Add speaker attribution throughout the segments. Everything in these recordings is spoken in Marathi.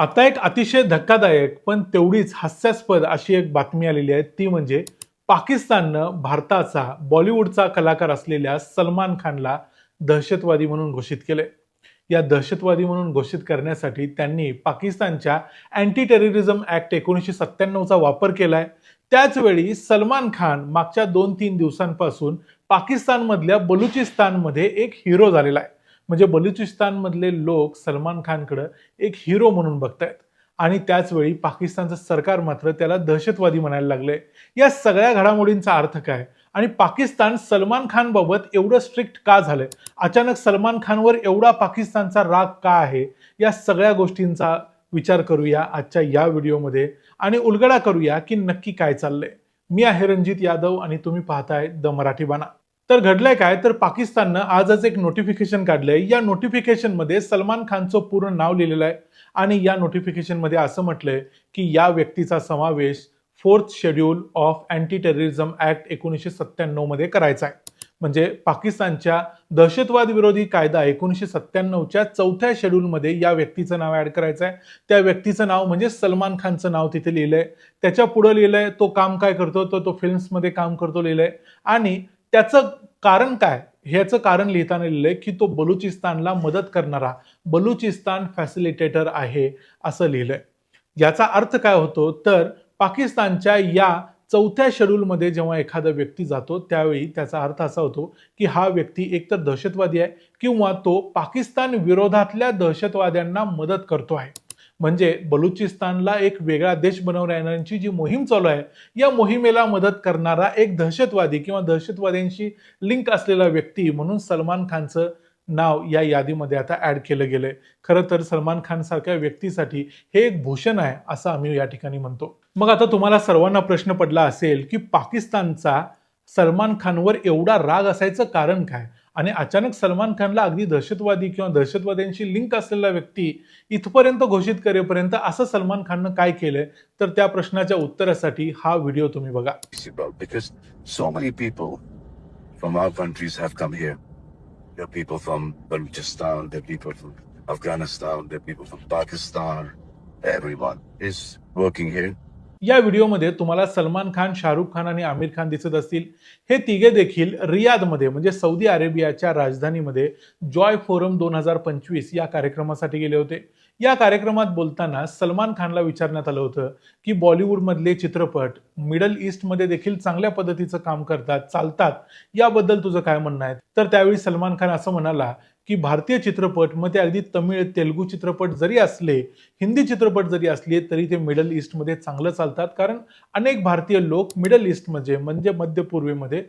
Speaker 1: आता एक अतिशय धक्कादायक पण तेवढीच हास्यास्पद अशी एक बातमी आलेली आहे. ती म्हणजे पाकिस्ताननं भारताचा बॉलिवूडचा कलाकार असलेल्या सलमान खानला दहशतवादी म्हणून घोषित केले या दहशतवादी म्हणून घोषित करण्यासाठी त्यांनी पाकिस्तानच्या अँटी टेररिझम ऍक्ट एकोणीसशे सत्त्याण्णवचा वापर केलाय. त्याचवेळी सलमान खान मागच्या दोन तीन दिवसांपासून पाकिस्तानमधल्या बलुचिस्तानमध्ये एक हिरो झालेला आहे. म्हणजे बलुचिस्तानमधले लोक सलमान खानकडं एक हिरो म्हणून बघतायत. आणि त्याचवेळी पाकिस्तानचं सरकार मात्र त्याला दहशतवादी म्हणायला लागलंय. या सगळ्या घडामोडींचा अर्थ काय? आणि पाकिस्तान सलमान खानबाबत एवढं स्ट्रिक्ट का झालंय? अचानक सलमान खानवर एवढा पाकिस्तानचा राग का आहे? या सगळ्या गोष्टींचा विचार करूया आजच्या या व्हिडिओमध्ये. आणि उलगडा करूया की नक्की काय चाललंय. मी आहे रणजित यादव आणि तुम्ही पाहताय द मराठी बाणा. तर घडलंय काय? तर पाकिस्ताननं आजच एक नोटिफिकेशन काढलंय. या नोटिफिकेशनमध्ये सलमान खानचं पूर्ण नाव लिहिलेलं आहे. आणि या नोटिफिकेशनमध्ये असं म्हटलंय की या व्यक्तीचा समावेश fourth schedule of anti terrorism act एकोणीसशे सत्त्याण्णवमध्ये करायचा आहे. म्हणजे पाकिस्तानच्या दहशतवाद विरोधी कायदा एकोणीसशे सत्त्याण्णवच्या चौथ्या शेड्यूलमध्ये या व्यक्तीचं नाव ऍड करायचं आहे. त्या व्यक्तीचं नाव म्हणजे सलमान खानचं नाव तिथे लिहिलंय. त्याच्या पुढं लिहिलंय तो काम काय करतो? तर तो फिल्म्समध्ये काम करतो लिहिलंय. आणि त्याचं कारण काय? ह्याचं कारण लिहिताना लिहिलंय की तो बलुचिस्तानला मदत करणारा बलुचिस्तान फॅसिलिटेटर आहे असं लिहिलंय. याचा अर्थ काय होतो? तर पाकिस्तानच्या या चौथ्या शेड्यूलमध्ये जेव्हा एखादा व्यक्ती जातो त्यावेळी त्याचा अर्थ असा होतो की हा व्यक्ती एकतर दहशतवादी आहे किंवा तो पाकिस्तान विरोधातल्या दहशतवाद्यांना मदत करतो आहे. म्हणजे बलुचिस्तानला एक वेगळा देश बनवण्याची जी मोहीम चालू आहे या मोहिमेला मदत करणारा एक दहशतवादी किंवा दहशतवाद्यांशी लिंक असलेला व्यक्ती म्हणून सलमान खानचं नाव या यादीमध्ये आता ॲड केलं गेलंय. खरं तर सलमान खान सारख्या व्यक्तीसाठी हे एक भूषण आहे असं आम्ही या ठिकाणी म्हणतो. मग आता तुम्हाला सर्वांना प्रश्न पडला असेल की पाकिस्तानचा सलमान खानवर एवढा राग असायचं कारण काय? आणि अचानक सलमान खानला अगदी दहशतवादी किंवा दहशतवाद्यांशी लिंक असलेला व्यक्ती इथपर्यंत घोषित करेपर्यंत असं सलमान खाननं काय केलंय? तर त्या प्रश्नाच्या उत्तरासाठी हा व्हिडिओ तुम्ही बघा.
Speaker 2: Because so many people from our countries have come here there people from Baluchistan there people from Afghanistan there people from Pakistan everyone is working here
Speaker 1: या व्हिडिओमध्ये तुम्हाला सलमान खान शाहरुख खान आणि आमिर खान दिसत असतील. हे तिघे देखील रियादमध्ये म्हणजे सौदी अरेबियाच्या राजधानीमध्ये जॉय फोरम दोन हजार पंचवीस या कार्यक्रमासाठी गेले होते. या कार्यक्रमात बोलताना सलमान खानला विचारण्यात आलं होतं की बॉलिवूडमधले चित्रपट मिडल ईस्टमध्ये देखील चांगल्या पद्धतीचं काम करतात चालतात याबद्दल तुझं काय म्हणणं आहे? तर त्यावेळी सलमान खान असं म्हणाला की भारतीय चित्रपट मग ते अगदी तमिळ तेलुगू चित्रपट जरी असले हिंदी चित्रपट जरी असले तरी ते मिडल ईस्टमध्ये चांगलं चालतात. कारण अनेक भारतीय लोक मिडल ईस्टमध्ये म्हणजे मध्य पूर्वेमध्ये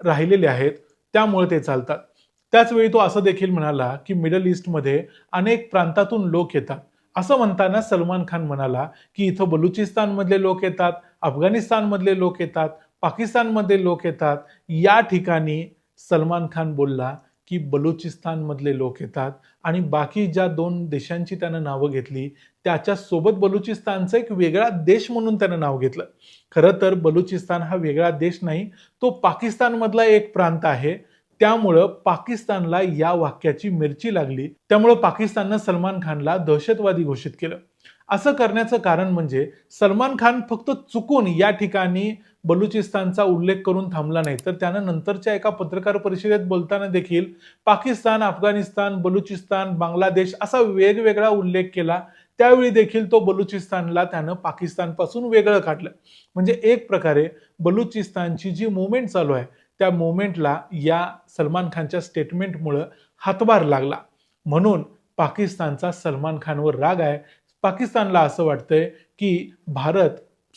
Speaker 1: राहिलेले आहेत. त्यामुळे ते चालतात. त्याचवेळी तो असं देखील म्हणाला की मिडल ईस्टमध्ये अनेक प्रांतातून लोक येतात. असं म्हणताना सलमान खान म्हणाला की इथं बलुचिस्तानमधले लोक येतात अफगाणिस्तानमधले लोक येतात पाकिस्तानमधले लोक येतात. या ठिकाणी सलमान खान बोलला की बलुचिस्तानमधले लोक येतात आणि बाकी ज्या दोन देशांची त्यानं नावं घेतली त्याच्यासोबत बलुचिस्तानचं एक वेगळा देश म्हणून त्यानं नाव घेतलं. खरं तर बलुचिस्तान हा वेगळा देश नाही तो पाकिस्तानमधला एक प्रांत आहे. त्यामुळं पाकिस्तानला या वाक्याची मिरची लागली. त्यामुळं पाकिस्ताननं सलमान खानला दहशतवादी घोषित केलं. असं करण्याचं कारण म्हणजे सलमान खान फक्त चुकून या ठिकाणी बलुचिस्तानचा उल्लेख करून थांबला नाही. तर त्यानं नंतरच्या एका पत्रकार परिषदेत बोलताना देखील पाकिस्तान अफगाणिस्तान बलुचिस्तान बांगलादेश असा वेगवेगळा उल्लेख केला. त्यावेळी देखील तो बलुचिस्तानला त्यानं पाकिस्तानपासून वेगळं काढलं. म्हणजे एक प्रकारे बलुचिस्तानची जी मुवमेंट चालू आहे त्या मुवमेंटला या सलमान खानच्या स्टेटमेंटमुळं हातभार लागला. म्हणून पाकिस्तानचा सलमान खानवर राग आहे. पाकिस्तानला असं वाटतंय की भारत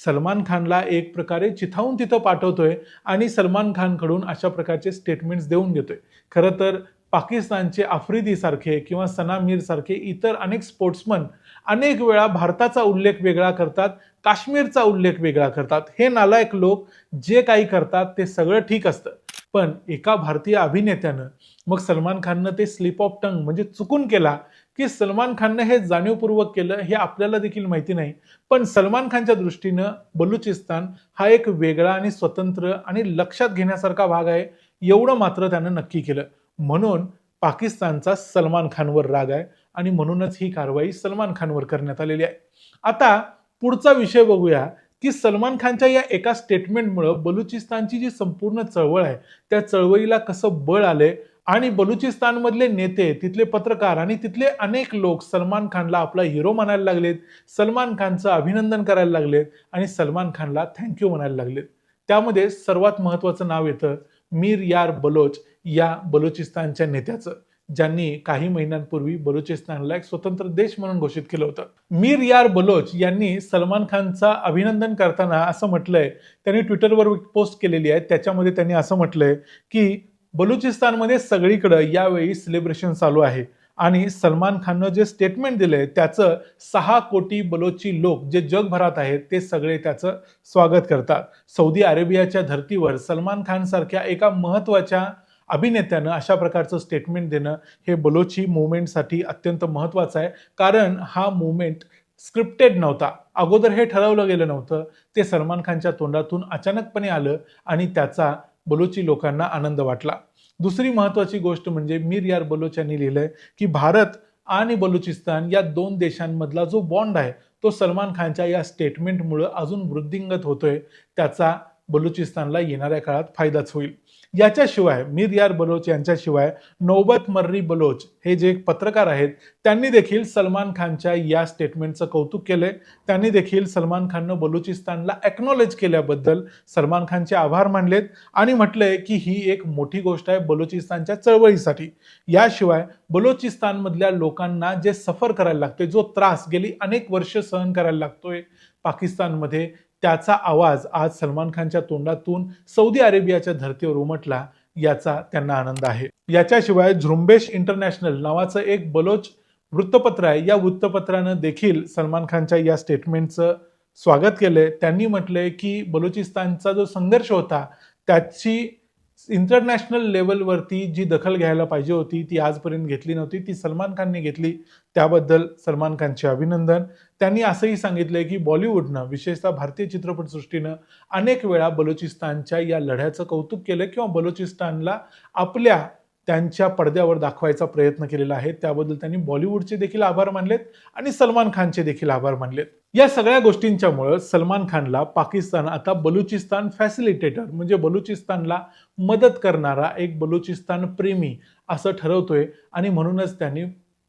Speaker 1: सलमान खानला एक प्रकारे चिथावून तिथं पाठवतोय आणि सलमान खानकडून अशा प्रकारचे स्टेटमेंट्स देऊन घेतोय. खरं तर पाकिस्तानचे आफ्रिदीसारखे किंवा सना मीरसारखे इतर अनेक स्पोर्ट्समन अनेक वेळा भारताचा उल्लेख वेगळा करतात. काश्मीरचा उल्लेख वेगळा करतात. हे नालायक लोक जे काही करतात ते सगळं ठीक असतं. पण एका भारतीय अभिनेत्यानं मग सलमान खाननं ते स्लिप ऑफ टंग म्हणजे चुकून केला की सलमान खाननं हे जाणीवपूर्वक केलं हे आपल्याला देखील माहिती नाही. पण सलमान खानच्या दृष्टीनं बलुचिस्तान हा एक वेगळा आणि स्वतंत्र आणि लक्षात घेण्यासारखा भाग आहे एवढं मात्र त्यानं नक्की केलं. म्हणून पाकिस्तानचा सलमान खानवर राग आहे आणि म्हणूनच ही कारवाई सलमान खानवर करण्यात आलेली आहे. आता पुढचा विषय बघूया की सलमान खानच्या या एका स्टेटमेंटमुळं बलुचिस्तानची जी संपूर्ण चळवळ आहे त्या चळवळीला कसं बळ आले आणि बलुचिस्तानमधले नेते तिथले पत्रकार आणि तिथले अनेक लोक सलमान खानला आपला हिरो म्हणायला लागलेत सलमान खानचं अभिनंदन करायला लागलेत आणि सलमान खानला थँक्यू म्हणायला लागलेत. त्यामध्ये सर्वात महत्वाचं नाव येतं मीर यार बलोच या बलुचिस्तानच्या नेत्याचं. ज्यांनी काही महिन्यांपूर्वी बलुचिस्तानला एक स्वतंत्र देश म्हणून घोषित केलं होतं. मीर यार बलोच यांनी सलमान खानचा अभिनंदन करताना असं म्हटलंय त्यांनी ट्विटरवर पोस्ट केलेली आहे त्याच्यामध्ये त्यांनी असं म्हटलंय की बलुचिस्तानमध्ये सगळीकडं यावेळी सेलिब्रेशन चालू आहे. आणि सलमान खाननं जे स्टेटमेंट दिलंय त्याचं सहा कोटी बलोची लोक जे जगभरात आहेत ते सगळे त्याचं स्वागत करतात. सौदी अरेबियाच्या धर्तीवर सलमान खान सारख्या एका महत्त्वाच्या अभिनेत्यानं अशा प्रकारचं स्टेटमेंट देणं हे बलोची मुवमेंटसाठी अत्यंत महत्त्वाचं आहे. कारण हा मुवमेंट स्क्रिप्टेड नव्हता. अगोदर हे ठरवलं गेलं नव्हतं. ते सलमान खानच्या तोंडातून अचानकपणे आलं आणि त्याचा बलोची लोकांना आनंद वाटला. दुसरी महत्त्वाची गोष्ट म्हणजे मीर यार बलोच यांनी लिहिलंय की भारत आणि बलुचिस्तान या दोन देशांमधला जो बॉन्ड आहे तो सलमान खानच्या या स्टेटमेंटमुळं अजून वृद्धिंगत होतोय. त्याचा बलुचिस्तानला येणाऱ्या काळात फायदाच होईल. याच्याशिवाय मीर यार बलोच यांच्याशिवाय नौबत मर्री बलोच हे जे पत्रकार आहेत त्यांनी देखील सलमान खानच्या या स्टेटमेंटचं कौतुक केलंय. त्यांनी देखील सलमान खाननं बलुचिस्तानला ॲक्नॉलेज केल्याबद्दल सलमान खानचे आभार मानलेत आणि म्हटलंय की ही एक मोठी गोष्ट आहे बलुचिस्तानच्या चळवळीसाठी. याशिवाय बलुचिस्तानमधल्या लोकांना जे सफर करायला लागतोय जो त्रास गेली अनेक वर्ष सहन करायला लागतोय पाकिस्तानमध्ये त्याचा आवाज आज सलमान खानच्या तोंडातून सौदी अरेबियाच्या धर्तीवर उमटला याचा त्यांना आनंद आहे. याच्याशिवाय झुंबेश इंटरनॅशनल नावाचं एक बलोच वृत्तपत्र आहे. या वृत्तपत्रानं देखील सलमान खानच्या या स्टेटमेंटचं स्वागत केलंय. त्यांनी म्हटलंय की बलुचिस्तानचा जो संघर्ष होता त्याची इंटरनॅशनल लेवलवरती जी दखल घ्यायला पाहिजे होती ती आजपर्यंत घेतली नव्हती. ती सलमान खानने घेतली. त्याबद्दल सलमान खानचे अभिनंदन. त्यांनी असंही सांगितलंय की बॉलिवूडनं विशेषतः भारतीय चित्रपटसृष्टीनं अनेक वेळा बलुचिस्तानच्या या लढ्याचं कौतुक केलं किंवा बलुचिस्तानला आपल्या त्यांच्या पडद्यावर दाखवायचा प्रयत्न केलेला आहे. त्याबद्दल त्यांनी बॉलिवूडचे देखील आभार मानलेत आणि सलमान खानचे देखील आभार मानलेत. या सगळ्या गोष्टींच्यामुळं सलमान खानला पाकिस्तान आता बलुचिस्तान फॅसिलिटेटर म्हणजे बलुचिस्तानला मदत करणारा एक बलुचिस्तान प्रेमी असं ठरवतोय आणि म्हणूनच त्यांनी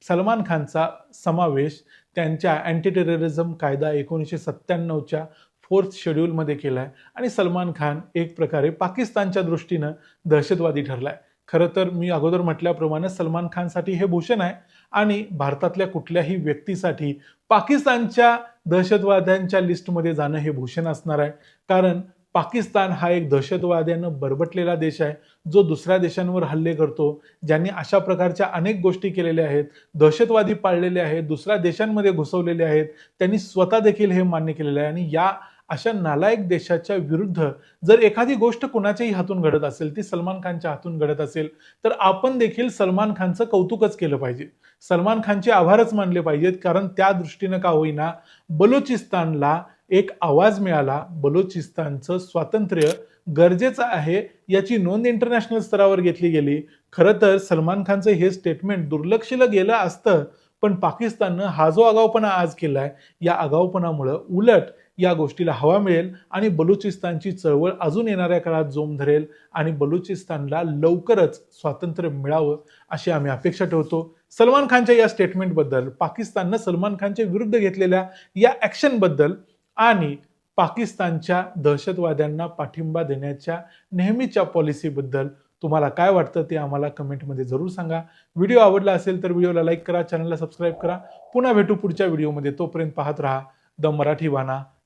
Speaker 1: सलमान खानचा समावेश त्यांच्या अँटी टेररिझम कायदा एकोणीसशे सत्त्याण्णवच्या फोर्थ शेड्यूलमध्ये केला आहे आणि सलमान खान एक प्रकारे पाकिस्तानच्या दृष्टीनं दहशतवादी ठरलाय. खरं तर मी अगोदर म्हटल्याप्रमाणे सलमान खानसाठी हे भूषण आहे आणि भारतातल्या कुठल्याही व्यक्तीसाठी पाकिस्तानच्या दहशतवाद्यांच्या लिस्टमध्ये जाणं हे भूषण असणार आहे. कारण पाकिस्तान हा एक दहशतवाद्यानं बरबटलेला देश आहे जो दुसऱ्या देशांवर हल्ले करतो ज्यांनी अशा प्रकारच्या अनेक गोष्टी केलेल्या आहेत दहशतवादी पाळलेले आहेत दुसऱ्या देशांमध्ये घुसवलेले आहेत त्यांनी स्वतः देखील हे मान्य केलेलं आहे. आणि या अशा नालायक देशाच्या विरुद्ध जर एखादी गोष्ट कुणाच्याही हातून घडत असेल ती सलमान खानच्या हातून घडत असेल तर आपण देखील सलमान खानचं कौतुकच केलं पाहिजे. सलमान खानचे आभारच मानले पाहिजेत कारण त्या दृष्टीनं का होईना बलुचिस्तानला एक आवाज मिळाला. बलुचिस्तानचं स्वातंत्र्य गरजेचं आहे याची नोंद इंटरनॅशनल स्तरावर घेतली गेली. खरं तर सलमान खानचं हे स्टेटमेंट दुर्लक्षिलं गेलं असतं पण पाकिस्ताननं हा जो आगाऊपणा आज केलाय या आगाऊपणामुळं उलट या गोष्टीला हवा मिळेल आणि बलुचिस्तानची चळवळ अजून येणाऱ्या काळात जोम धरेल आणि बलुचिस्तानला लवकरच स्वातंत्र्य मिळावं अशी आम्ही अपेक्षा ठेवतो. सलमान खानच्या या स्टेटमेंटबद्दल पाकिस्ताननं सलमान खानच्या विरुद्ध घेतलेल्या या ॲक्शनबद्दल आणि पाकिस्तानच्या दहशतवाद्यांना पाठिंबा देण्याच्या नेहमीच्या पॉलिसीबद्दल तुम्हाला काय वाटतं ते आम्हाला कमेंटमध्ये जरूर सांगा. व्हिडिओ आवडला असेल तर व्हिडिओला लाईक करा चॅनलला सबस्क्राईब करा. पुन्हा भेटू पुढच्या व्हिडिओमध्ये तोपर्यंत पाहत राहा. द मराठी वाना